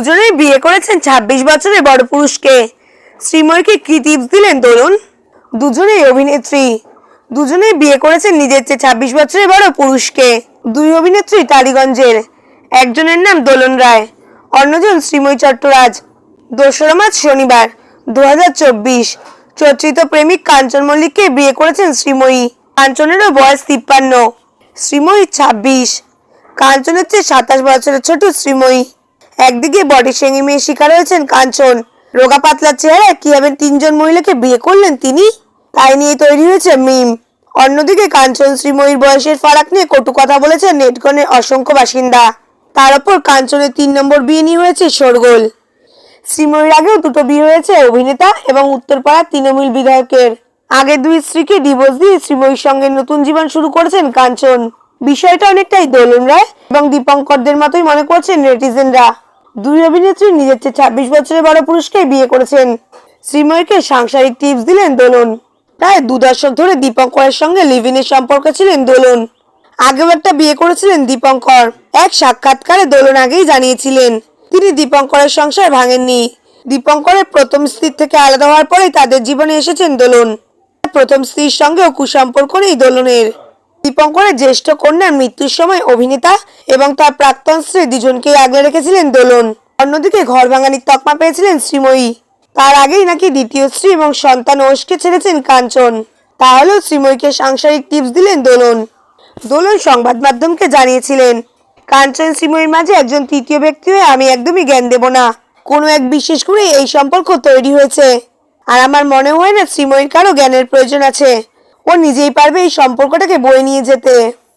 দুজনেই বিয়ে করেছেন ছাব্বিশ বছরের বড় পুরুষকে। শ্রীময়ীকে কি টিপস দিলেন দোলন দুজনেই অভিনেত্রী। দুজনেই বিয়ে করেছেন নিজের চেয়ে ছাব্বিশ বছরের বড় পুরুষকে। দুই অভিনেত্রী টালিগঞ্জের। একজনের নাম দোলন রায়, অন্যজন শ্রীময়ী চট্টরাজ। দোসরা মার্চ শনিবার দু হাজার চব্বিশ। চর্চিত প্রেমিক কাঞ্চন মল্লিককে বিয়ে করেছেন শ্রীময়ী। কাঞ্চনেরও বয়স তিপ্পান্ন। শ্রীময়ী ছাব্বিশ। কাঞ্চনের চেয়ে সাতাশ বছরের ছোট শ্রীময়ী। একদিকে বডি শেঙি মেয়ে শিকার হয়েছেন কাঞ্চন। রোগা পাতলা চেহারা কীভাবে তিনজন মহিলাকে বিয়ে করলেন তিনি, তাই নিয়ে তৈরি হয়েছে মিম। অন্যদিকে কাঞ্চন, শ্রীময়ীর বয়সের ফারাক নিয়ে কটু কথা বলেছেন নেটগণের অসংখ্য বাসিন্দা। তার উপর কাঞ্চনের তিন নম্বর বিয়ে নিয়ে হয়েছে শোরগোল। শ্রীময়ীর আগেও দুটো বিয়ে হয়েছে অভিনেতা এবং উত্তরপাড়ার তৃণমূল বিধায়কের। আগে দুই স্ত্রীকে ডিভোর্স দিয়ে শ্রীময়ীর সঙ্গে নতুন জীবন শুরু করেছেন কাঞ্চন। বিষয়টা অনেকটাই দোলন রায় এবং দীপঙ্করদের মতোই মনে করছেন নেটিজেনরা। দুই অভিনেত্রী নিজের চেয়ে ছাব্বিশ বছরের বড় পুরুষকে বিয়ে করেছেন। শ্রীময়ীকে সাংসারিক টিপস দিলেন দোলন। প্রায় দু দশক ধরে দীপঙ্করের সঙ্গে লিভিনের সম্পর্ক ছিলেন দোলন। আগেও একটা বিয়ে করেছিলেন দীপঙ্কর। এক সাক্ষাৎকারে দোলন আগেই জানিয়েছিলেন, তিনি দীপঙ্করের সংসার ভাঙেননি। দীপঙ্করের প্রথম স্ত্রীর থেকে আলাদা হওয়ার পরেই তাদের জীবনে এসেছেন দোলন। প্রথম স্ত্রীর সঙ্গেও কুসম্পর্ক নেই দোলনের। দীপঙ্করের জ্যেষ্ঠ কন্যার মৃত্যুর সময় অভিনেতা এবং তার প্রাক্তন স্ত্রী দুজনকেই আগলে রেখেছিলেন দোলন। অন্যদিকে ঘর ভাঙানির তকমা পেয়েছিলেন শ্রীময়ী। তার আগেই নাকি দ্বিতীয় স্ত্রী এবং সন্তান ওষকে ছেড়েছেন কাঞ্চন। তাহলেও শ্রীময়ীকে সাংসারিক টিপস দিলেন দোলন। দোলন সংবাদ মাধ্যমকে জানিয়েছিলেন, কাঞ্চন, শ্রীময়ীর মাঝে একজন তৃতীয় ব্যক্তি হয়ে আমি একদমই জ্ঞান দেব না। কোনো এক বিশেষ করে এই সম্পর্ক তৈরি হয়েছে। আর আমার মনে হয় না শ্রীময়ীর কারও জ্ঞানের প্রয়োজন আছে। ও নিজেই পারবে এই সম্পর্কটাকে বয়ে নিয়ে যেতে।